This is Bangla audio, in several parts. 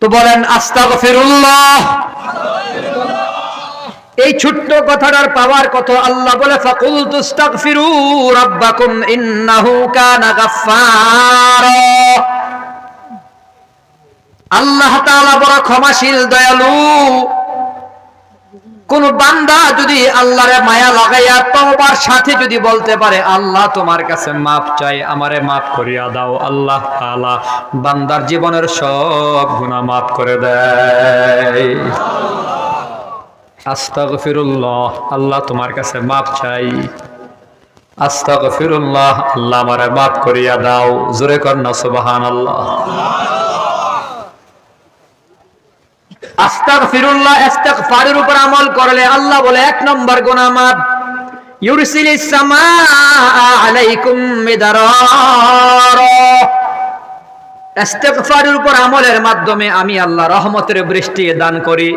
তো বলেন, আস্তাগফিরুল্লাহ। এই ছোট্ট কথাটার পাওয়ার কত? আল্লাহ বলে ফাকুল তুস্তাগফিরু রাব্বাকুম ইন্নাহু কানা গাফফারা। আল্লাহ তাআলা বড় ক্ষমাশীল, দয়ালু। কোন বান্দা যদি আল্লাহরে মায়া লাগাইয়া তওবার সাথে যদি বলতে পারে, আল্লাহ তোমার কাছে মাফ চাই, আমারে মাফ করিয়া দাও, আল্লাহ তাআলা বান্দার জীবনের সব গুনাহ মাফ করে দেয়। আস্তাগফিরুল্লাহ, আল্লাহ তোমার কাছে মাফ চাই। আস্তাগফিরুল্লাহ, আল্লাহ আমারে মাফ করিয়া দাও। জোরে কর না, সুবহানাল্লাহ। আস্তাগফিরুল্লাহ, ইস্তিগফারের উপর আমল করলে আল্লাহ বলে, এক নম্বর আলাইকুম মিদারার। ইস্তিগফারের উপর আমলের মাধ্যমে আমি আল্লাহ রহমতের বৃষ্টি দান করি।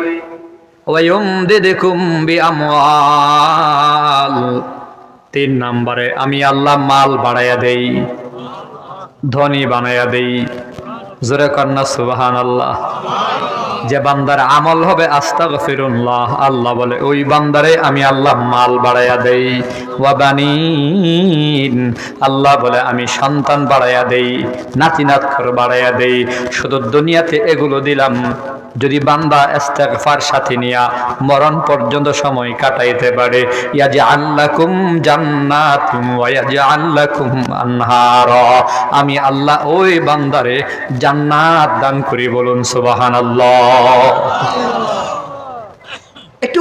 তিন নম্বরে আমি আল্লাহ মাল বাড়াইয়া দেই, ধনী বানাইয়া দেই। জোরে কন্যা সুবাহান আল্লাহ যে বান্দার আমল হবে আস্তা গফিরুল্লাহ আল্লাহ বলে, ওই বান্দারে আমি আল্লাহ মাল বাড়াইয়া দেই। ওয়াবানিন আল্লাহ বলে, আমি সন্তান বাড়াইয়া দেই নাতি নাতখর বাড়াইয়া দেই। শুধু দুনিয়াতে এগুলো দিলাম। যদি বান্দা ইস্তেগফার সাথে নিয়া মরণ পর্যন্ত সময় কাটাইতে পারে ইয়াজি আল্লাকুম জান্নাতুম ওয়া ইয়াজআল্লাকুম আনহার। আমি আল্লাহ ওই বান্দারে জান্নাত দান করি বলুন সুবহানাল্লাহ।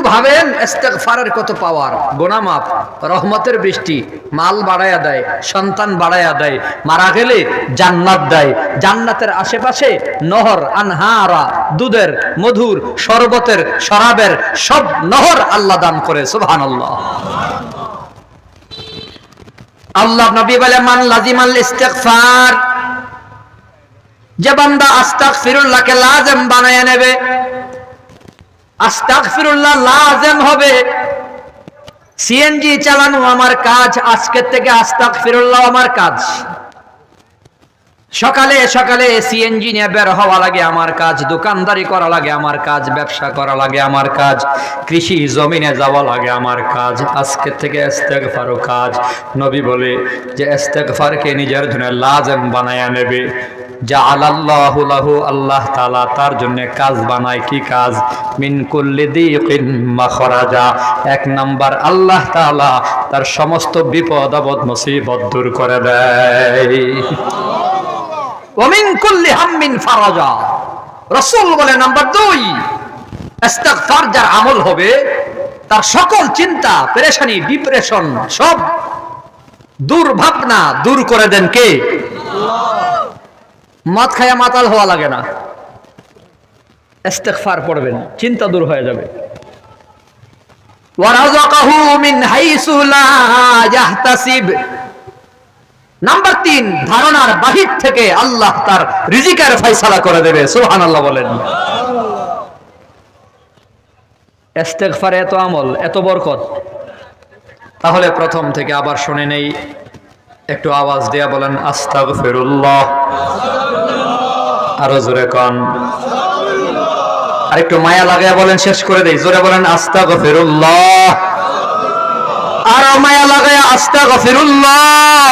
ভাবেন, ইস্তেগফারের কত পাওয়ার গোনা মাপ রহমতের বৃষ্টি, মাল বাড়ায়া দেয়, সন্তান বাড়ায়া দেয়, মারা গেলে জান্নাত দেয়। জান্নাতের আশেপাশে নহর, আনহারা, দুধের, মধুর, শরবতের, শরাবের সব নহর আল্লাহ দান করে, সুবহানাল্লাহ। আল্লাহ নবী বলে মান লাজিমাল ইস্তেগফার যে বান্দা আস্তাগফিরুল্লাহকে লাজম বানায় নেবে আস্তাগফিরুল্লাহ লাজেম হবে। সিএনজি চালানো আমার কাজ, আজকের থেকে আস্তাগফিরুল্লাহ আমার কাজ। সকালে সকালে সিএনজি নিয়ে বের হওয়া লাগে আমার কাজ, দোকানদারি করা লাগে আমার কাজ, ব্যবসা করা লাগে আমার কাজ, কৃষি জমিনে যাওয়া লাগে আমার কাজ, আজকের থেকে ইস্তেগফারও কাজ। নবী বলে যে ইস্তেগফারকে নিজের জন্য লাজেম বানায়া নেবে। যা আল্লাহু লাহু, আল্লাহ তাআলা তার জন্য কাজ বানায়। কি কাজ? মিন কুল্লি দিকিন মাখরাজা। এক নাম্বার আল্লাহ তাআলা তার সমস্ত বিপদ, আপদ, মুসিবত দূর করে দেয়। ওমিন কুল্লি হাম্মিন ফারাজা। রাসূল বলে নাম্বার দুই, ইস্তিগফার যার আমল হবে, তার সকল চিন্তা, পেরেশানি, ডিপ্রেশন সব দুর্ভাবনা দূর করে দেন কে? মদ খায়া মাতাল হওয়া লাগে না। ইস্তেগফার পড়বেন, চিন্তা দূর হয়ে যাবে। নাম্বার তিন, ধারণার বাহির থেকে আল্লাহ তার ফয়সালা করে দেবে, সুবহানাল্লাহ বলেন। ইস্তেগফার এত আমল, এত বরকত। তাহলে প্রথম থেকে আবার শুনে নেই, একটু আওয়াজ দেয়া বলেন, আস্তাগফিরুল্লাহ। আরও জোরে কন। আর একটু মায়া লাগায়া বলেন, শেষ করে দেই। জোরে বলেন আস্তা গফিরুল্লাহ আরও মায়া লাগায়া আস্তাগফিরুল্লাহ।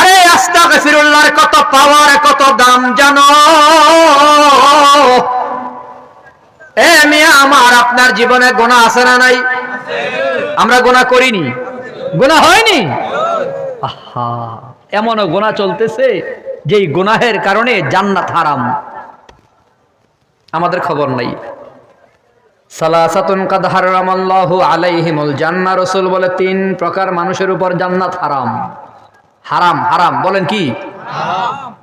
আরে আস্তা আস্তাগফিরুল্লাহর কত পাওয়ার, কত দাম জানো? এ মিয়া, আমার আপনার জীবনে গোনা আছে না নাই? আমরা গোনা করিনি। গোনা হয়নি? আহা, এমনও গোনা চলতেছে? যেই গুনাহের কারণে জান্নাত হারাম। আমাদের খবর নাই। সালাসাতুন কাদ হারামাল্লাহু আলাইহিমুল জান্নাহ, রাসূল বলে, তিন প্রকার মানুষের উপর জান্নাত হারাম। হারাম হারাম, বলেন কি?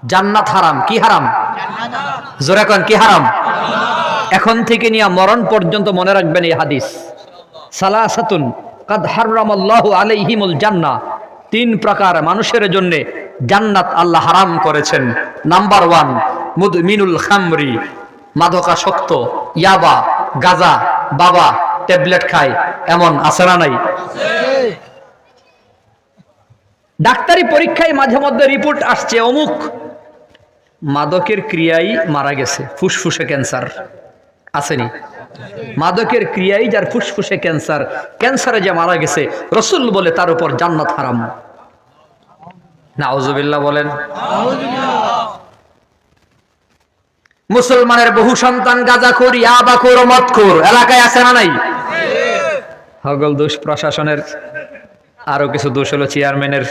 জান্নাত হারাম, কি হারাম? জোরে কোন, কি হারাম? এখন থেকে নিয়ে মরণ পর্যন্ত মনে রাখবেন এই হাদিস। সালাসাতুন কাদ হারামাল্লাহু আলাইহিমুল জান্নাহ, তিন প্রকার মানুষের জন্য জান্নাত আল্লাহ হারাম করেছেন। নাম্বার ওয়ান মুদমিনুল খামরি মাদকাসক্ত ইয়াবা, গাজা, বাবা, ট্যাবলেট খায়, এমন না নাই? ডাক্তারি পরীক্ষায় মাঝে মধ্যে রিপোর্ট আসছে, অমুক। মাদকের ক্রিয়াই মারা গেছে, ফুসফুসে ক্যান্সার। আসেনি। মাদকের ক্রিয়াই যার ফুসফুসে ক্যান্সার, ক্যান্সারে যে মারা গেছে, রসুল বলে তার উপর জান্নাত হারাম। নাউজুবিল্লাহ বলেন। মুসলমানের বহু সন্তান গাজাখোর ইয়াবাখোর মদখোর এলাকায় আছে না নাই? হগল দোষ প্রশাসনের আরও কিছু দোষ হলো চেয়ারম্যানের।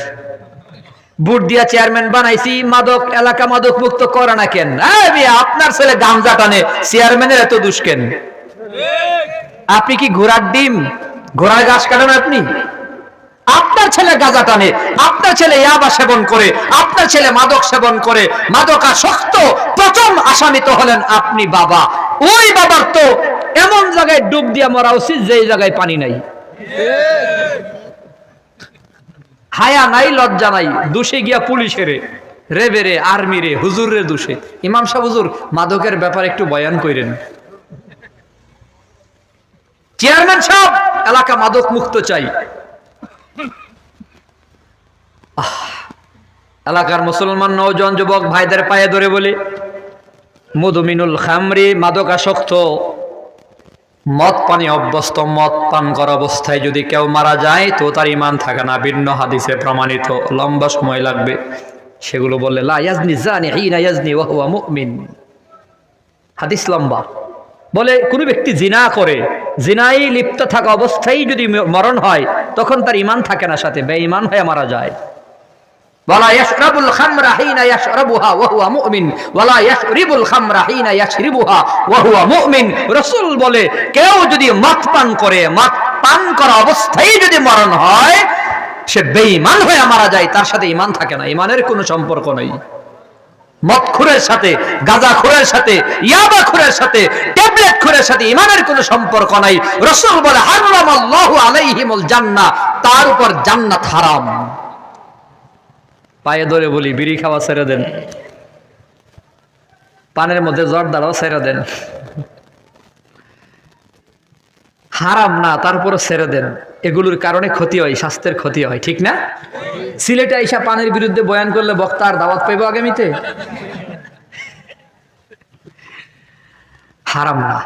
বুট দিয়া চেয়ারম্যান বানাইছি মাদক এলাকা মাদক মুক্ত করে না কেন? আপনার ছেলে গামজা টানে চেয়ারম্যানের এত দুষ কেন? আপনি কি ঘোড়ার ডিম ঘোড়ার গাছ কাটেন আপনি? আপনার ছেলে গাঁজা টানে, আপনার ছেলে ইয়াবা সেবন করে, আপনার ছেলে মাদক সেবন করে, মাদকাসক্ত প্রথম আসামিত হলেন আপনি বাবা। ওই বাবার তো এমন জায়গায় ডুব দিয়া মরা উচিত যেই জায়গায় পানি নাই। হায়া নাই, লজ্জা নাই, দোষে গিয়া পুলিশের রেবেরে আর্মিরে রে দোষে। ইমাম সাহেব, হুজুর, মাদকের ব্যাপারে একটু বয়ান কইরেন। চেয়ারম্যান সাহেব, এলাকা মাদক মুক্ত চাই। এলাকার মুসলমান নৌজন যুবক ভাইদের পায়ে ধরে বলে। মধুমিনুল খামরি মাদকাসক্ত মদ পানি অভ্যস্ত মদ পান করা অবস্থায় যদি কেউ মারা যায়, তো তার ইমান থাকে না। ভিন্ন হাদিসে প্রমাণিত, লম্বা সময় লাগবে। সেগুলো বললে, লা ইয়াজনি জানি ইয়াজনি ওয়া হুয়া মুমিন। হাদিস লম্বা। বলে, কোনো ব্যক্তি জিনা করে, জিনাই লিপ্ত থাকা অবস্থায় যদি মরণ হয়, তখন তার ইমান থাকে না সাথে, বেঈমান হয়ে মারা যায়। বলে কেউ যদি পান করে পান করা অবস্থায় যদি মরণ হয়, সে বেঈমান হয়ে মারা যায়, তার সাথে ঈমান থাকে না, ঈমানের কোনো সম্পর্ক নেই। মদ খুরের সাথে, গাঁজা খুরের সাথে, ইয়াবা খুরের সাথে, ট্যাবলেট খুরের সাথে ইমানের কোনো সম্পর্ক নাই। রসুল বলে হারাম আল্লাহ আলাইহিমুল জান্নাহ তার উপর জান্নাত হারাম। পায়ে ধরে বলি, বিড়ি খাওয়া ছেড়ে দেন। পানের মধ্যে জ্বর দাঁড়াও ছেড়ে দেন। হারাম না তারপরও ছেড়ে দেন। এগুলোর কারণে ক্ষতি হয়, স্বাস্থ্যের ক্ষতি হয়, ঠিক না? সিলেটে আইসা পানের বিরুদ্ধে বয়ান করলে বক্তা আর দাওয়াত পাইব আগামীতে? হারাম না।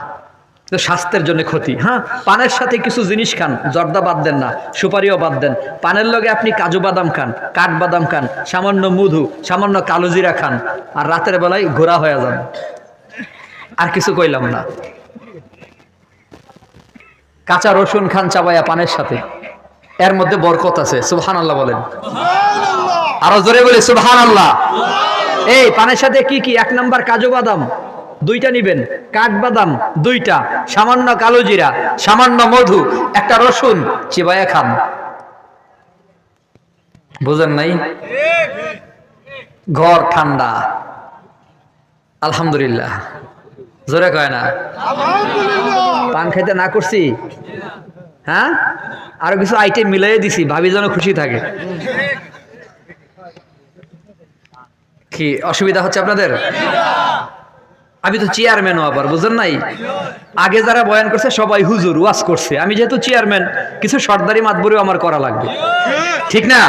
স্বাস্থ্যের জন্য ক্ষতি হ্যাঁ? পানের সাথে কিছু জিনিস খান, জর্দা বাদ দেন না, সুপারিও বাদ দেন। পানের লগে আপনি কাজু বাদাম খান, কাঠ বাদাম খান, সামান্য মধু, সামান্য কালো জিরা খান, আর রাতের বেলায় ঘোরা হয়ে যান। আর কিছু কইলাম না। কাঁচা রসুন খান চাবাইয়া পানের সাথে। এর মধ্যে বরকত আছে সুবহান আল্লাহ বলেন আরও জোরে বলি সুবহান আল্লাহ এই পানের সাথে কি কি? এক নাম্বার কাজু বাদাম দুইটা নিবেন। কাঠ বাদাম দুইটা। সামান্য কালো জিরা সামান্য মধু একটা রসুন চিবাইয়া খান। বুঝেন নাই? ঘর ঠান্ডা। আলহামদুলিল্লাহ। জোরে কয় না? পান খাইতে না করছি? হ্যাঁ? আরও কিছু আইটেম মিলাই দিছি ভাবি যেন খুশি থাকে। কি অসুবিধা হচ্ছে আপনাদের? আমি তো চেয়ারম্যানও আবার বুঝেন নাই? আগে যারা বয়ান করছে সবাই হুজুর ওয়াজ করছে। আমি যেহেতু চেয়ারম্যান কিছু সর্দারি মাতবরেও আমার করা লাগবে। ঠিক না?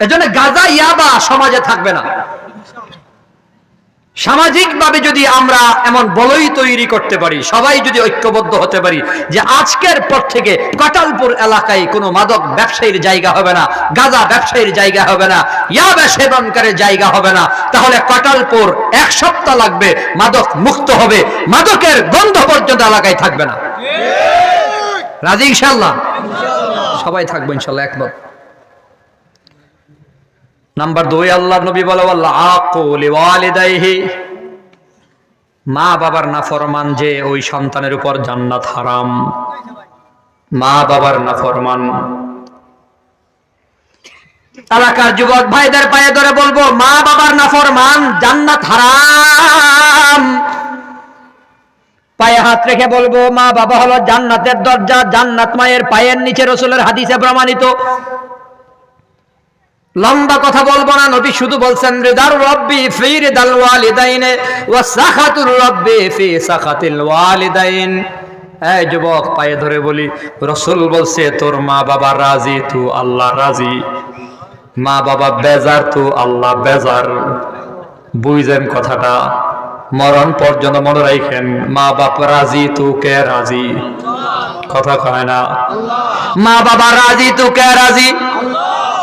এজন্য গাজা ইয়াবা সমাজে থাকবে না। সামাজিকভাবে যদি আমরা এমন বলই তৈরি করতে পারি সবাই যদি ঐক্যবদ্ধ হতে পারি যে আজকের পর থেকে কটালপুর এলাকায় কোনো মাদক ব্যবসায়ীর জায়গা হবে না গাঁজা ব্যবসায়ীর জায়গা হবে না ইয়াবা সেবনকারের জায়গা হবে না তাহলে কটালপুর এক সপ্তাহ লাগবে মাদক মুক্ত হবে মাদকের গন্ধ পর্যন্ত এলাকায় থাকবে না। রাজি ইনশাল্লাহ সবাই থাকব ইনশাল্লাহ একমত। নাম্বার দুই আল্লাহ নবী বলে মা বাবার নাফরমান যে ওই সন্তানের উপর জান্নাত হারাম। মা বাবার নাফরমান। এলাকার যুবক ভাইদের পায়ে ধরে বলব, মা বাবার নাফরমান, জান্নাত হারাম। পায়ে হাত রেখে বলব, মা বাবা হলো জান্নাতের দরজা, জান্নাত মায়ের পায়ের নিচে রসুলের হাদিসে প্রমাণিত। লম্বা কথা বলব না, নবী শুধু বলছেন, রিদার রব্বি ফি রিদাল ওয়ালিদাইনে ওয়া সাখাতুর রব্বি ফি সাখাতিল ওয়ালিদাইন। এই যুবক, পায়ে ধরে বলি, রসুল বলছে, তোর মা বাবা রাজি, তু আল্লাহ রাজি। মা বাবা বেজার, তু আল্লাহ বেজার। বুঝলেন কথাটা। মরণ পর্যন্ত মনে রাখেন, মা বাপ রাজি, তু কে রাজি? কথা কয় না। মা বাবা রাজি, তু কে রাজি?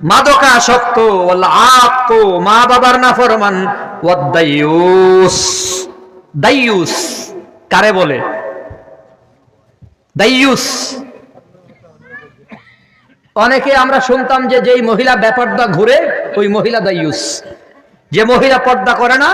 মাদকাসক্ত আক্ক মা বাবার না ফরমান কারে বলে? অনেকে আমরা শুনতাম যে যেই মহিলা ব্যাপারটা ঘুরে, ওই মহিলা দায়ুস যে মহিলা পর্দা করে না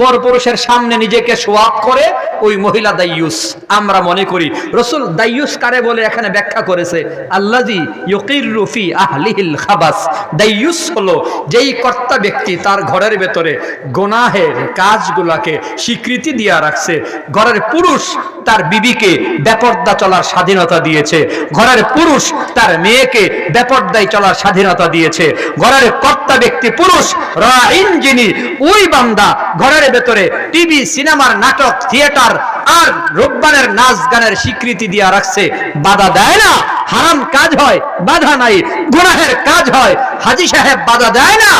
পর পুরুষের সামনে নিজেকে সোয়াব করে ওই মহিলা দাইয়ুস। আমরা মনে করি, রসুল দাইয়ুস কারে বলে এখানে ব্যাখ্যা করেছে? আল্লাজি ইউকিরু ফি আহলিহিল খাবাস। দাইয়ুস হলো যেই কর্তা ব্যক্তি তার ঘরের ভেতরে গোনাহের কাজগুলাকে স্বীকৃতি দিয়া রাখছে। ঘরের পুরুষ তার বিবিকে বেপর্দা চলার স্বাধীনতা দিয়েছে। ঘরের পুরুষ তার মেয়েকে বেপর্দায় চলার স্বাধীনতা দিয়েছে। ঘরের কর্তা ব্যক্তি পুরুষ রাইন যিনি, ওই বান্দা ঘরের ভেতরে টিভি সিনেমার নাটক থিয়েটার আর রোববানের নাচ গানের স্বীকৃতি দিয়া রাখছে। বাধা দেয় না। হারাম কাজ হয় বাধা নাই। গুনাহের কাজ হয়। হাজি সাহেব বাধা দেয় না।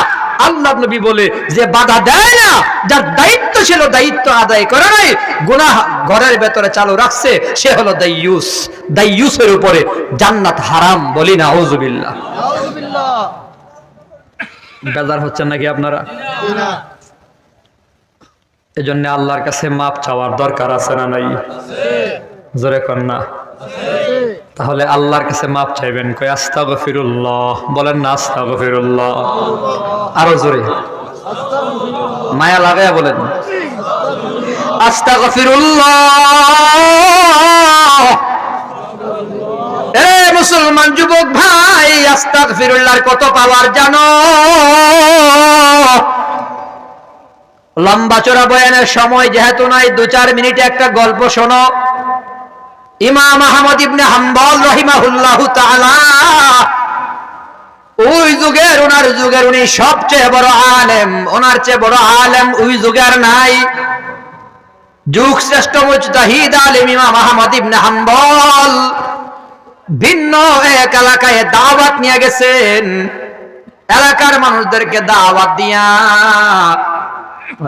আল্লাহ নবী বলে যে বাধা দেয় না যার দায়িত্ব ছিল দায়িত্ব আদায় করে নাই গুনাহ ঘরের ভেতরে চালু রাখছে সে হলো দাইয়ুস দাইয়ুসের উপরে জান্নাত হারাম বলি না বেজার হচ্ছেন নাকি আপনারা? এজন্য আল্লাহর কাছে মাপ চাওয়ার দরকার আছে না নাই? জোরে কর না। তাহলে আল্লাহর কাছে মাপ চাইবেন কই আস্তাগফিরুল্লাহ। বলেন না, আস্তাগফিরুল্লাহ। আরও জোরে। মায়া লাগায়া বলেন। আস্তাগফিরুল্লাহ। এ মুসলমান যুবক ভাই, আস্তাগফিরুল্লাহর কত পাওয়ার জানো? লম্বা চড়া বয়ানের সময় যেহেতু নাই, দু চার মিনিটে একটা গল্প শোনো। ইমাম আহমদ ইবনে হাম্বল রহিমাহুল্লাহ তাআলা ওই যুগের, ওনার যুগের উনি সবচেয়ে বড় আলেম। ওনার চেয়ে বড় আলেম ওই যুগের নাই। যুগ শ্রেষ্ঠ মুজতাহিদ আলেম ইমাম আহমদ ইবনে হাম্বল। ভিন্ন এক এলাকায় দাওয়াত নিয়ে গেছেন। এলাকার মানুষদেরকে দাওয়াত দিয়া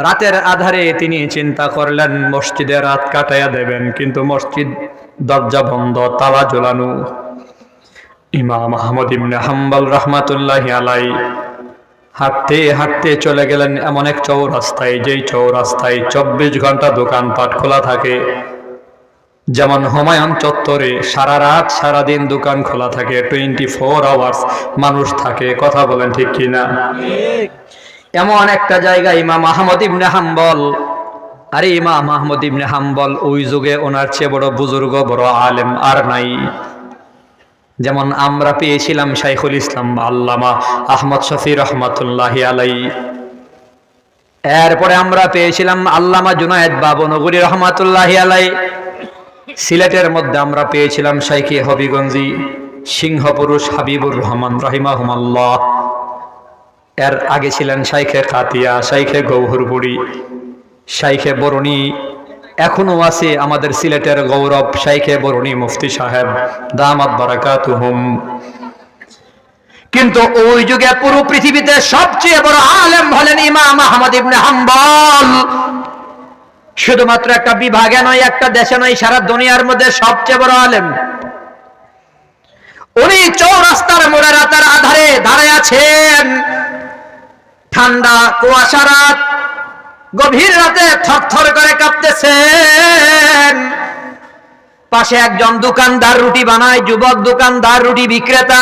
রাতের আধারে তিনি চিন্তা করলেন, মসজিদে রাত কাটাইয়া দেবেন, কিন্তু মসজিদ দরজা বন্ধ, তালা ঝোলানো ইমাম আহমদ ইবনে হাম্বাল রহমাতুল্লাহ আলাই হাঁটতে হাঁটতে চলে গেলেন এমন এক চৌরাস্তায়, যেই চৌরাস্তায় চব্বিশ ঘণ্টা দোকানপাট খোলা থাকে। যেমন হুমায়ুন চত্বরে সারা রাত, সারা দিন দোকান খোলা থাকে, টোয়েন্টি ফোর আওয়ার্স মানুষ থাকে। কথা বলেন ঠিক কিনা? এমন একটা জায়গা, ইমাম আহমদ ইবনে হাম্বল। আরে ইমাম আহমদ ইবনে হাম্বল, ওই যুগে ওনার চেয়ে বড় বুজুর্গ, বড় আলেম আর নাই। যেমন আমরা পেয়েছিলাম শাইখুল ইসলাম আল্লামা আহমদ শফি রহমতুল্লাহ আলাই। এরপরে আমরা পেয়েছিলাম আল্লামা জুনায়েদ বাবু নগরী রহমতুল্লাহ আলাই। সিলেটের মধ্যে আমরা পেয়েছিলাম শাইখে হবিগঞ্জি, সিংহপুরুষ হাবিবুর রহমান রহিমা রহিমাহুমাল্লাহ। এর আগে ছিলেন শাইখে কাতিয়া, শাইখে গৌহরপুরি শাইখে বরুণী এখনও আছে আমাদের সিলেটের গৌরব শাইখে বরুণী মুফতি সাহেব, দামাত বারাকাতুহুম। কিন্তু ওই যুগে পুরো পৃথিবীতে সবচেয়ে বড় আলেম হলেন ইমাম আহমদ ইবনে হাম্বল। শুধুমাত্র একটা বিভাগে নয়, একটা দেশে নয়, সারা দুনিয়ার মধ্যে সবচেয়ে বড় আলেম। উনি চৌরাস্তার মোড়ে রাতের আধারে দাঁড়ায় আছেন। ঠান্ডা কুয়াশা রাত। গভীর রাতে থরথর করে কাঁপতেছেন। পাশে একজন দোকানদার রুটি বানায়, যুবক দোকানদার, রুটি বিক্রেতা।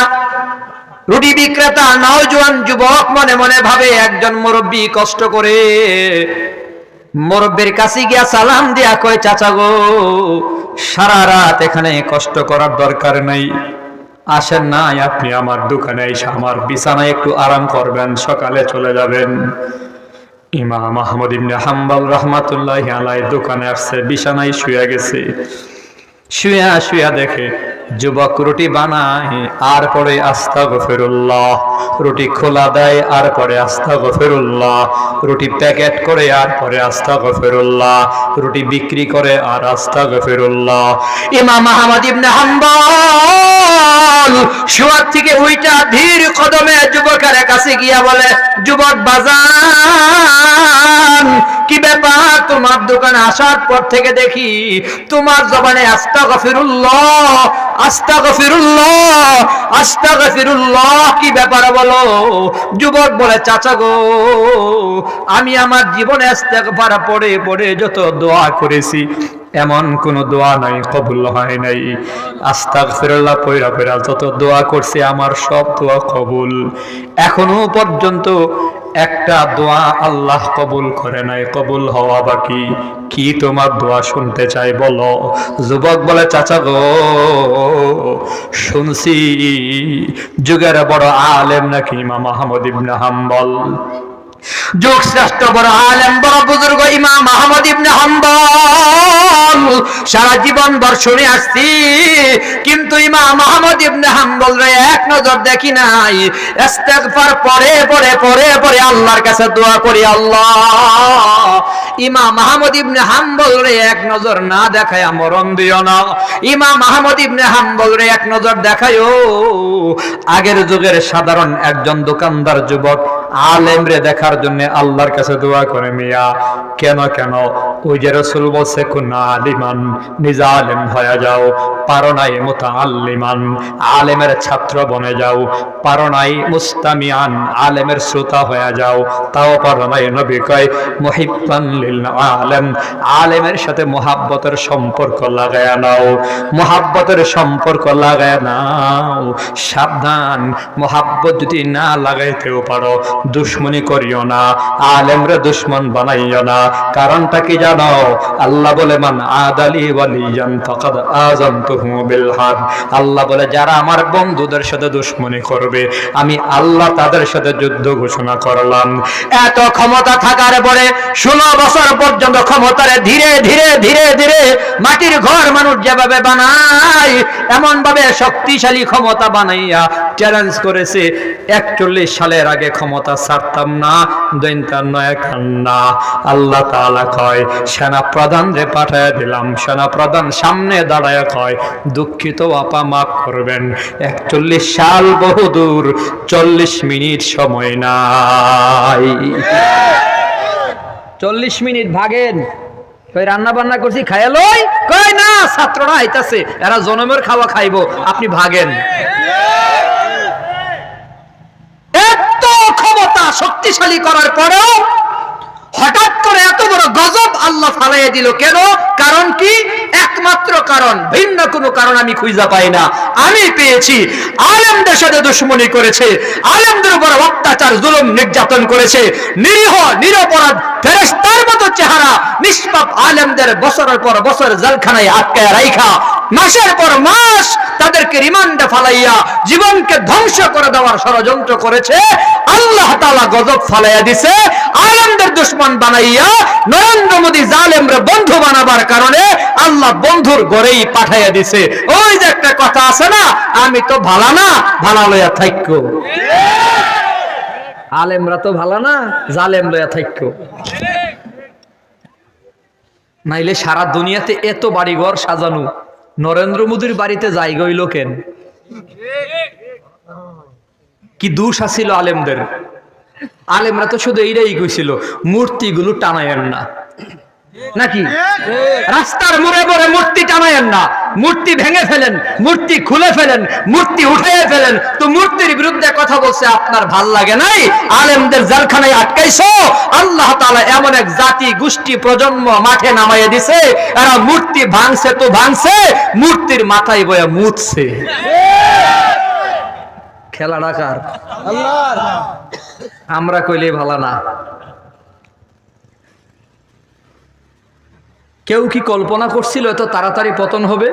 রুটি বিক্রেতা, নওজোয়ান যুবক মনে মনে ভাবে, একজন মুরব্বী কষ্ট করে। মুরব্বীর কাছে গিয়া সালাম দিয়া কয়, চাচা গো, সারা রাত এখানে কষ্ট করার দরকার নাই। আসেন নাই আপনি আমার দোকানে এসে আমার বিছানায় একটু আরাম করবেন, সকালে চলে যাবেন। ইমাম আহমদ ইবনে হাম্বাল রহমাতুল্লাহ আলাই দোকানে আসছে, বিছানায় শুয়ে গেছে। শুয়া শুয়া দেখে যুবক রুটি বানায়, আর পরে আস্তা গফিরুল্লাহ রুটি খোলা দেয়, আর পরে আস্তা গফেরুল্লাহ রুটি প্যাকেট করে, আর পরে আস্তা গফিরুল্লাহ রুটি বিক্রি করে, আর আস্তা গফেরুল্লাহ ইমাম আহমদ ইবনে হাম্বল শুয়ার থেকে উইটা ধীর কদমে যুবকের কাছে গিয়া বলে, যুবক ব্যাপার তোমার দোকানে আসার পর থেকে দেখি তোমার জবানে আস্তা গফিরুল্লাহ আস্তা গফিরুল্লাহ আস্তা গফিরুল্লাহ কি ব্যাপার বলো? যুবক বলে, চাচা গো, আমি আমার জীবনে আস্তা পড়ে পড়ে যত দোয়া করেছি এমন কোন দোয়া নাই, কবুল হয় নাই। আস্তাক পয়রা পয়রা যত দোয়া করছে, আমার সব দোয়া কবুল। এখনও পর্যন্ত একটা দোয়া আল্লাহ কবুল করে নাই, কবুল হওয়া বাকি। কি তোমার দোয়া শুনতে চাই বলো? যুবক বলে, চাচা গো, শুনছি। যুগের বড় আলেম নাকি ইমাম আহমদ ইবনে হাম্বল? যুগ শ্রেষ্ঠ বড় আলেম, বড় বুজুর্গ ইমাম আহমদ ইবনে হাম্বল। সারা জীবন ভর শুনে আসছি, কিন্তু ইমাম আহমদ ইবনে হাম্বল রে এক নজর দেখি নাই। ইস্তেগফার পরে পরে পরে পরে আল্লাহর কাছে দোয়া করি আল্লাহ। ইমাম আহমদ ইবনে হাম্বল রে এক নজর না দেখায় মরণ দিও না। ইমাম আহমদ ইবনে হাম্বল রে এক নজর দেখায়ও আগের যুগের সাধারণ একজন দোকানদার যুবক আলেম রে দেখার জন্য আল্লাহর কাছে দোয়া করে মিয়া। কেন কেন? ওই যে রসুল বলছে কুন্না আলিমান, নিজা আলেম হয়ে যাও। পারো নাই মোতা আল্লিমান আলেমের ছাত্র বনে যাও। পারো নাই মুস্তামিয়ান আলেমের শ্রোতা হয়ে যাও। তাও পারো নাই নবী কয়, মুহিব্বান লিল আলেম, আলেমের সাথে মোহাব্বতের সম্পর্ক লাগায় নাও। মোহাব্বতের সম্পর্ক লাগায় নাও। সাবধান, মোহাব্বত যদি না লাগাইতেও পারো, দুশ্মনী করিও না, আলেমরে দুশ্মন বানাইও না। কারণটা কি জানো? আল্লাহ বলে, মান আদালি ওয়ালিয়ান ফাকাদ আযানতুহু বিল হাদ। আল্লাহ বলে, যারা আমার বন্ধুদের সাথে দুশ্মনী করবে, আমি আল্লাহ তাদের সাথে যুদ্ধ ঘোষণা করলাম। এত ক্ষমতা থাকার পরে ষোলো বছর পর্যন্ত ক্ষমতারে ধীরে ধীরে ধীরে ধীরে মাটির ঘর মানুষ যেভাবে বানায় এমন ভাবে শক্তিশালী ক্ষমতা বানাইয়া চ্যালেঞ্জ করেছে। একচল্লিশ সালের আগে ক্ষমতা ছাড়তাম না। আল্লাহ কয় সেনা প্রধান রে পাঠায় দিলাম সেনা প্রধান সামনে দাঁড়ায় কয়, দুঃখিত আপা মাফ করবেন, একচল্লিশ সাল বহুদূর চল্লিশ মিনিট সময় নাই। চল্লিশ মিনিট ভাগেন, কই রান্না বান্না করছি, খাইয়া লই? কই না, ছাত্ররা আইতাছে, এরা জনমের খাওয়া খাইবো, আপনি ভাগেন এত ক্ষমতা শক্তিশালী করার পরেও হঠাৎ করে এত বড় গজব আল্লাহ ফালাইয়া দিল। কেন? কারণ কি? একমাত্র কারণ, ভিন্ন কোনো কারণ আমি খুঁজা পাই না। আমি পেয়েছি, আলেমদের সাথে দুশ্মনী করেছে, আলেমদের উপর অত্যাচার, জুলুম নির্যাতন করেছে। নিরীহ, নিরপরাধ ফেরেশতার মতো চেহারা, নিষ্পাপ আলেমদের বছরের পর বছর জেলখানায় আটকায় রাইখা। মাসের পর মাস তাদেরকে রিমান্ডে ফালাইয়া জীবনকে ধ্বংস করে দেওয়ার ষড়যন্ত্র করেছে। আল্লাহ তাআলা গজব ফালাইয়া দিছে। আলেমদের দুশ্মন বানাইয়া নরেন্দ্র মোদী জালেমরে বন্ধু বানাবার কারণে আল্লাহ বন্ধুর গড়েই পাঠাইয়া দিছে। ওই যে একটা কথা আছে না, আমি তো ভালা না, ভালা লইয়া থাইক্য আলেমরা তো ভালা না, জালেম লইয়া থাইক্য নাইলে সারা দুনিয়াতে এত বাড়িঘর সাজানো। নরেন্দ্র মোদীর বাড়িতে জায়গা হইল কেন? কি দোষ আছিল আলেমদের? আলেমরা তো শুধু এইটাই কইছিল, মূর্তিগুলো টানায়েন না। নাকি? রাস্তার মোড়ে মোড়ে মূর্তি টানায়েন না। মূর্তি ভেঙে ফেলেন মূর্তি খুলে ফেলেন মূর্তি উঠাইয়ে ফেলেন। তো মূর্তির বিরুদ্ধে কথা বলছে আপনার ভালো লাগে নাই? আলেমদের জেলখানায় আটকাইছো? আল্লাহ তাআলা এমন এক জাতি গোষ্ঠী প্রজন্ম মাঠে নামাইয়ে দিছে এরা মূর্তি ভাঙছে তো ভাঙছে মূর্তির মাথায় বয়ে মুছছে খেলা ডাকার আমরা কইলে ভালো না। কেউ কি কল্পনা করছিল এত তাড়াতাড়ি পতন হবে?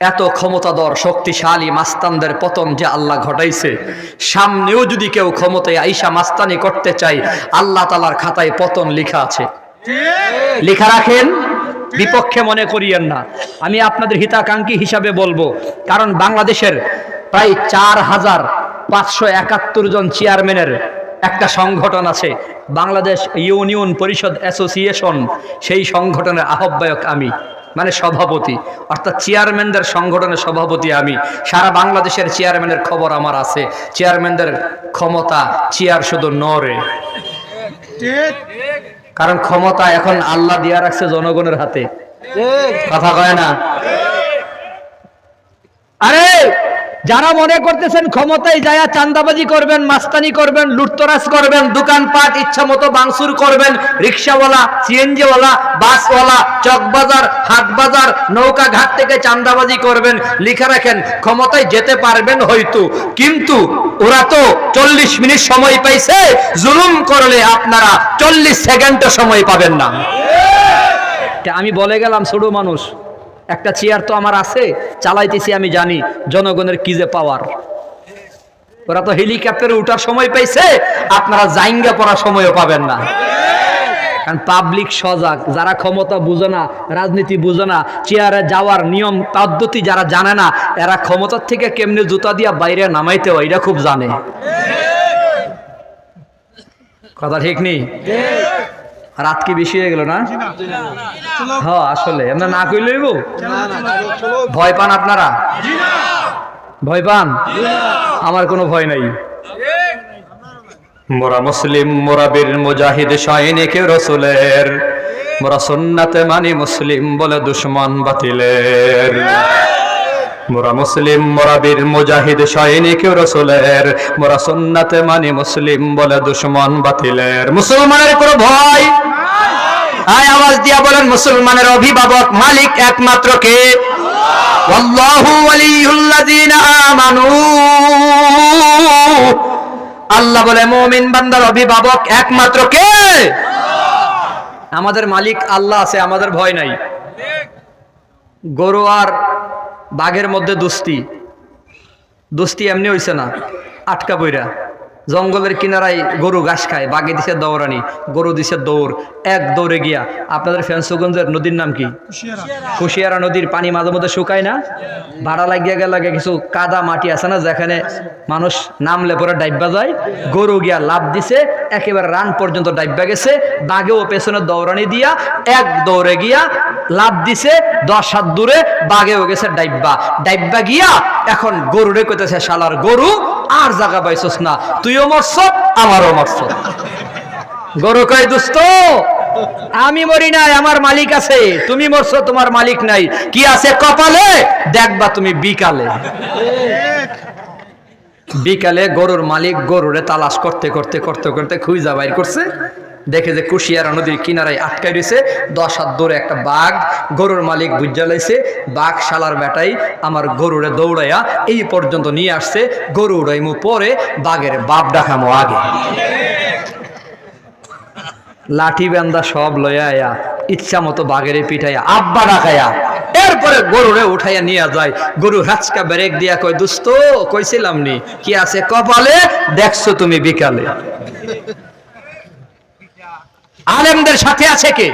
এত ক্ষমতাধর শক্তিশালী মাস্তানদের পতন যে আল্লাহ ঘটাইছে সামনেও যদি কেউ ক্ষমতায় আইসা মাস্তানি করতে চাই আল্লাহ তালার খাতায় পতন লিখা আছে। লেখা রাখেন বিপক্ষে মনে করিয়েন না। আমি আপনাদের হিতাকাঙ্ক্ষী হিসাবে বলব কারণ বাংলাদেশের প্রায় চার হাজার পাঁচশো একাত্তর জন চেয়ারম্যানের একটা সংগঠন আছে, বাংলাদেশ ইউনিয়ন পরিষদ অ্যাসোসিয়েশন। সেই সংগঠনের আহ্বায়ক আমি মানে সভাপতি। অর্থাৎ চেয়ারম্যানদের সংগঠনের সভাপতি আমি। সারা বাংলাদেশের চেয়ারম্যানের খবর আমার আছে। চেয়ারম্যানদের ক্ষমতা, চেয়ার শুধু নরে কারণ ক্ষমতা এখন আল্লাহ দিয়া রাখছে জনগণের হাতে। কথা কয় না? আরে! যারা মনে করতেছেন ক্ষমতায় যায় চান্দাবাজি করবেন, মাস্তানি করবেন, লুটতরাজ করবেন, দোকানপাট ইচ্ছা মতো বাংসুর করবেন, রিক্সাওয়ালা, সিএনজিওয়ালা, বাসওয়ালা, চকবাজার হাট বাজার নৌকা ঘাট থেকে চান্দাবাজি করবেন, লিখে রাখেন, ক্ষমতায় যেতে পারবেন হয়তো, কিন্তু ওরা তো চল্লিশ মিনিট সময় পাইছে, জুলুম করলে আপনারা চল্লিশ সেকেন্ডও সময় পাবেন না। আমি বলে গেলাম ছোট মানুষ। একটা চেয়ার তো আমার আছে, চালাইতেছি আমি জানি, জনগণের কি যে পাওয়ার ওরা তো হেলিকপ্টারে উঠার সময় পাইছে, আপনারা জাইঙ্গা পড়ার সময়ও পাবেন না। কারণ পাবলিক সজাগ, যারা ক্ষমতা বুঝে না, রাজনীতি বুঝে না চেয়ারে যাওয়ার নিয়ম পদ্ধতি যারা জানে না, এরা ক্ষমতার থেকে কেমনে জুতা দিয়া বাইরে নামাইতে হয় এটা খুব জানে। কথা ঠিক নেই? রাত কি বেশি হয়ে গেল না? হ্যাঁ আসলে। আমরা না কইলে হইব? ভয় পান আপনারা? ভয় পান? আমার কোনো ভয় নাই। মোরা মুসলিম মোরা বীর মুজাহিদ সৈনিক রসুলের। মোরা সুন্নাতে মানি মুসলিম বলে দুশ্মন বাতিলের। মোরা মুসলিম, মোরা বীর, মুজাহিদ, সৈনিক, রসুলের। মোরা সুন্নাতে মানি মুসলিম বলে দুশ্মন বাতিলের। মুসলমানের কোনো ভয়? আয় আওয়াজ দিয়া বলেন, মুসলমানের অভিভাবক মালিক একমাত্র কে? আল্লাহু বলে, মুমিন বান্দার অভিভাবক একমাত্র কে? আমাদের মালিক আল্লাহ আছে, আমাদের ভয় নাই। গরু আর বাঘের মধ্যে দোস্তি। দোস্তি এমনি হইছে না আটকা বইরা জঙ্গলের কিনারায় গরু ঘাস খায় বাঘে দিছে দৌড়ানি গরু দিছে দৌড় এক দৌড়ে গিয়া আপনাদের ফেন্সগঞ্জের নদীর নাম কি? কুশিয়ারা। নদীর পানি মাঝে মধ্যে শুকায় না? ভাড়া লাগিয়া গেল কিছু কাদা মাটি আছে না যেখানে মানুষ নামলে পরে ডাইব্বা যায়। গরু গিয়া লাভ দিছে একেবারে রান পর্যন্ত ডাইব্বা গেছে বাঘেও পেছনে দৌড়ানি দিয়া এক দৌড়ে গিয়া লাভ দিছে দশ হাত দূরে বাঘেও গেছে ডাইব্বা ডাইব্বা গিয়া এখন গরুরে কইতেছে শালার গরু আর জায়গা পাইছস না। তুইও মরছ আমারও মরছ গরু কয় দোস্ত আমি মরি নাই, আমার মালিক আছে। তুমি মরছো, তোমার মালিক নাই। কি আছে কপালে? দেখবা তুমি বিকালে। বিকালে গরুর মালিক গরুরে তালাশ করতে করতে করতে করতে খুঁজা বাইর করছে। দেখে যে কুশিয়ারা নদীর কিনারায় আটকাই রয়েছে। দশ হাত দূরে একটা বাঘ, গরুর মালিক বুঝা লাইছে বাঘ শালার বেটাই আমার গরুরে দৌড়াইয়া এই পর্যন্ত নিয়ে আসছে, গরু উড়াইমু পরে বাঘের বাপ ডাকামো আগে। লাঠি বান্দা সব আয়া, ইচ্ছা মতো বাঘের পিঠাইয়া আব্বা ডাকাইয়া, এরপরে গরুরে উঠাইয়া নিয়ে যায়। গরু হাচকা ব্রেক দিয়া কয়, দুস্ত, কইছিলাম নি, কি আছে কপালে? দেখছ তুমি বিকালে। আলেমদের সাথে আছে কে?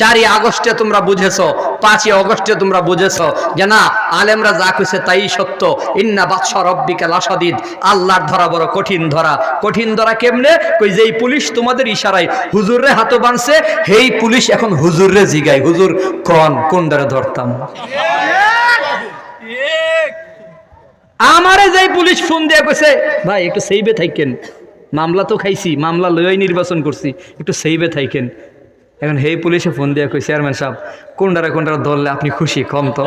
চারই আগস্টে তোমরা বুঝেছ পাঁচই অগস্টে তোমরা বুঝেছ যে না আলেমরা যা কইছে তাই সত্য। ইন্না বাদশা রব্বিকা লাসাদিদ আল্লাহর ধরা বড় কঠিন ধরা। কঠিন ধরা কেমনে? কই যেই পুলিশ তোমাদের ইশারায় হুজুররে হাতে বানছে হেই পুলিশ এখন হুজুররে জিগায়। হুজুর কোন কোন ধরে ধরতাম? আমারে যেই পুলিশ ফোন দিয়ে কইছে ভাই একটু সেইবে থাকেন মামলা তো খাইছি, মামলা লইয়াই নির্বাচন করছি, একটু সেইবে থাইকেন। এখন হেই পুলিশে ফোন দিয়ে কই চেয়ারম্যান সাহেব কোনটারে কোনটারে ধরলে আপনি খুশি, কম তো?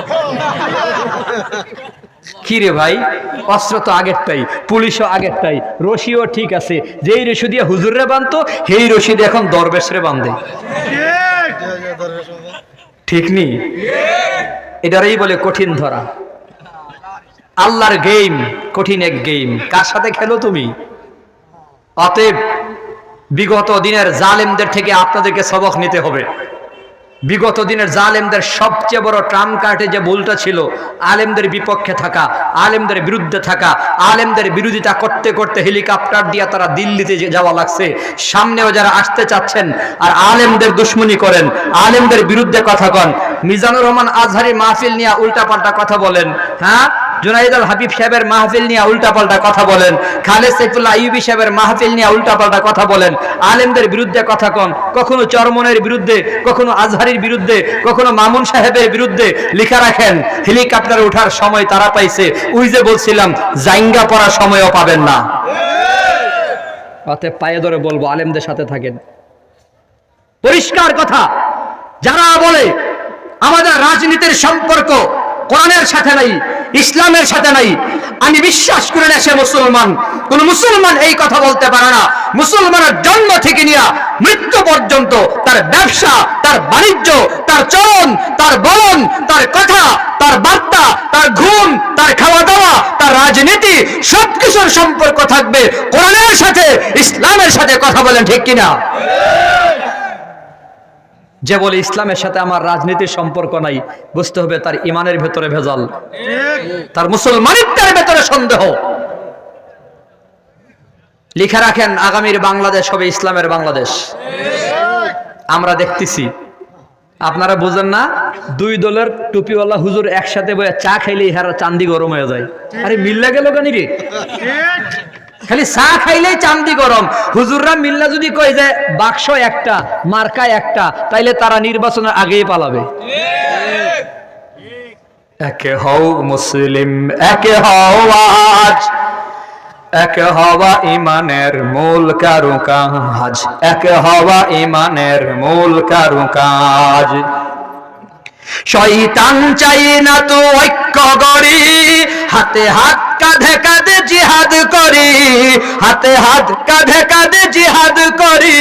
কি রে ভাই, অস্ত্র তো আগেরটাই পুলিশও আগেরটাই, রশিও ঠিক আছে, যেই রশি দিয়ে হুজুররে বানতো, সেই রশি দিয়ে এখন দরবেশরে বান্ধে ঠিক নি? এটারই বলে কঠিন ধরা। আল্লাহর গেম কঠিন এক গেম কার সাথে খেলো তুমি? অতএব বিগত দিনের জালেমদের থেকে আপনাদেরকে সবক নিতে হবে। বিগত দিনের জালেমদের সবচেয়ে বড় ট্রাম কার্ডে যে ভুলটা ছিল, আলেমদের বিপক্ষে থাকা, আলেমদের বিরুদ্ধে থাকা, আলেমদের বিরোধিতা করতে করতে হেলিকপ্টার দিয়ে তারা দিল্লিতে যাওয়া লাগছে, সামনেও যারা আসতে চাচ্ছেন আর আলেমদের দুশ্মনী করেন, আলেমদের বিরুদ্ধে কথা কন। মিজানুর রহমান আজহারি মাহফিল নিয়ে উল্টাপাল্টা কথা বলেন হ্যাঁ? জুনাইদ আল হাবিব সাহেবের মাহফিল নিয়ে উল্টাপাল্টা কথা বলেন, খালেদ সাইফুল্লাহ আইয়ুবী সাহেবের মাহফিল নিয়ে উল্টাপাল্টা কথা বলেন, আলেমদের বিরুদ্ধে কথা কন, কখনো চরমনের বিরুদ্ধে, কখনো আজহারির বিরুদ্ধে, কখনো মামুন সাহেবের বিরুদ্ধে লিখা রাখেন, হেলিকপ্টারে ওঠার সময় তারা পাইছে, ওই যে বলছিলাম, জাইঙ্গা পড়ার সময়ও পাবেন না। অতএব পায়ে ধরে বলব, আলেমদের সাথে থাকেন। পরিষ্কার কথা, যারা বলে, আমাদের রাজনীতির সম্পর্ক কোরআনের সাথে নাই, ইসলামের সাথে নাই। আমি বিশ্বাস করে না সে মুসলমান। কোন মুসলমান এই কথা বলতে পারে না। মুসলমানের জন্ম থেকে নিয়ে মৃত্যু পর্যন্ত তার ব্যবসা, তার বাণিজ্য, তার চলন, তার বলন তার কথা, তার বার্তা, তার ঘুম, তার খাওয়া দাওয়া তার রাজনীতি, সবকিছুর সম্পর্ক থাকবে কোরআনের সাথে, ইসলামের সাথে কথা বলেন ঠিক কিনা? যে বলে, ইসলামের সাথে আমার রাজনীতির সম্পর্ক নাই, বুঝতে হবে তার ইমানের ভেতরে ভেজাল। তার মুসলমানিত্বের ভেতরে সন্দেহ। লিখে রাখেন, আগামীর বাংলাদেশ হবে ইসলামের বাংলাদেশ। আমরা দেখতেছি, আপনারা বুঝেন না, দুই দলের টুপিওয়ালা হুজুর একসাথে বয়ে চা খাইলে ইহার চান্দি গরম হয়ে যায়। আরে মিল্লা গেল কেন রে? খালি চা খাইলেই চান্দি গরম। হুজুররা মিল্লা যদি কয় যে, বাক্স একটা, মার্কা একটা, তাইলে তারা নির্বাচনের আগেই পালাবে। একে হও মুসলিম, একে হও আজ। একে হওয়া ইমানের মূল কারু কাজ। একে হওয়া ইমানের মূল কারু কাজ। শয়তান চাই না তো ঐক্য গড়ি, হাতে হাত কাঁধে কাঁধে জিহাদ করি, হাতে হাত কাঁধে কাঁধে জিহাদ করি,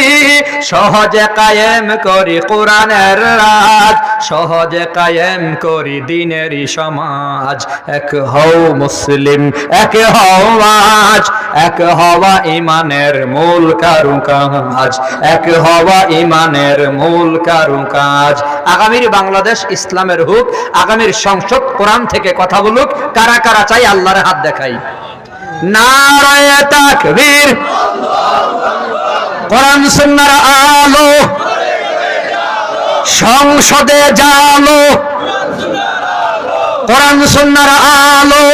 সহজে কায়েম করি কোরআনের রাজ, সহজে কায়েম করি দিনেরই সমাজ। এক হও মুসলিম, এক হও আজ এক হওয়া ইমানের মূল কারু কাজ। এক হওয়া ইমানের মূল কারু কাজ। আগামীর বাংলাদেশ ইসলামের হুক, আগামীর সংসদ কোরআন থেকে কথা বলুক, কারা কারা চাই আল্লাহর হাত দেখাই। নারায় তাকবীর। কোরআন সুন্নাহর আলো সংসদে জালো। কোরআন সুন্নাহর আলো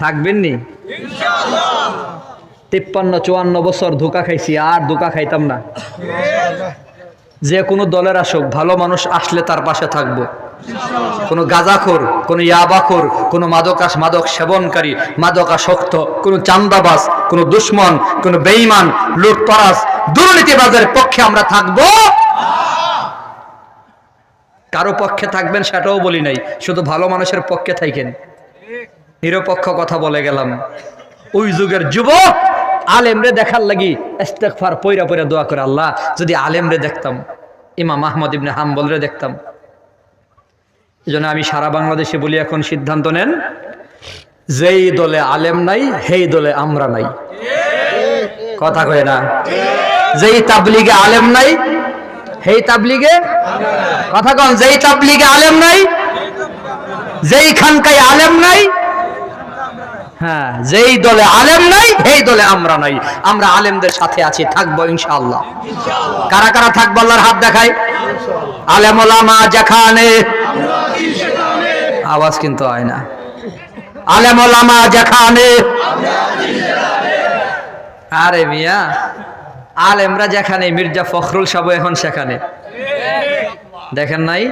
থাকবেন নি তিপ্পান্ন চুয়ান্ন বছর ধোকা খাইছি আর ধোকা খাইতাম না। যে কোনো দলের আসুক ভালো মানুষ আসলে তার পাশে থাকব। কোনো গাজাখোর, কোনো ইয়াবাখোর, কোনো মাদকাস, মাদক সেবনকারী, মাদকাসক্ত, কোনো চান্দাবাজ, কোনো দুশ্মন, কোনো বেঈমান লুটতরাজ দুর্নীতিবাজের পক্ষে আমরা থাকব। কারও পক্ষে থাকবেন সেটাও বলি নাই, শুধু ভালো মানুষের পক্ষে থাকেন। নিরপেক্ষ কথা বলে গেলাম। ওই যুগের যুবক আলেমরে দেখার লাগি ইস্তেগফার পয়রা পয়রা দোয়া করে আল্লাহ, যদি আলেমরে দেখতাম, ইমাম আহমদ ইবনে হাম্বলরে দেখতাম। এই জন্য আমি সারা বাংলাদেশে বলি, এখন সিদ্ধান্ত নেন, যেই দলে আলেম নাই, সেই দলে আমরা নাই। কথা কয় না? যেই তাবলিগে আলেম নাই, সেই তাবলিগে কথা কন, যেই তাবলিগে আলেম নাই যেই খানকায় আলেম নাই হ্যাঁ যেই দলে আলেম নাই, সেই দলে আমরা নাই। আমরা আলেমদের সাথে আছি, থাকব ইনশাআল্লাহ। কারা কারা থাকব, আল্লাহর হাত দেখায়। আলেম ওলামা যেখানে আওয়াজ কিন্তু হয় না। আলেম যেখানে। আরে মিয়া, আলেমরা যেখানে, মির্জা ফখরুল সাহেব এখন সেখানে। দেখেন নাই?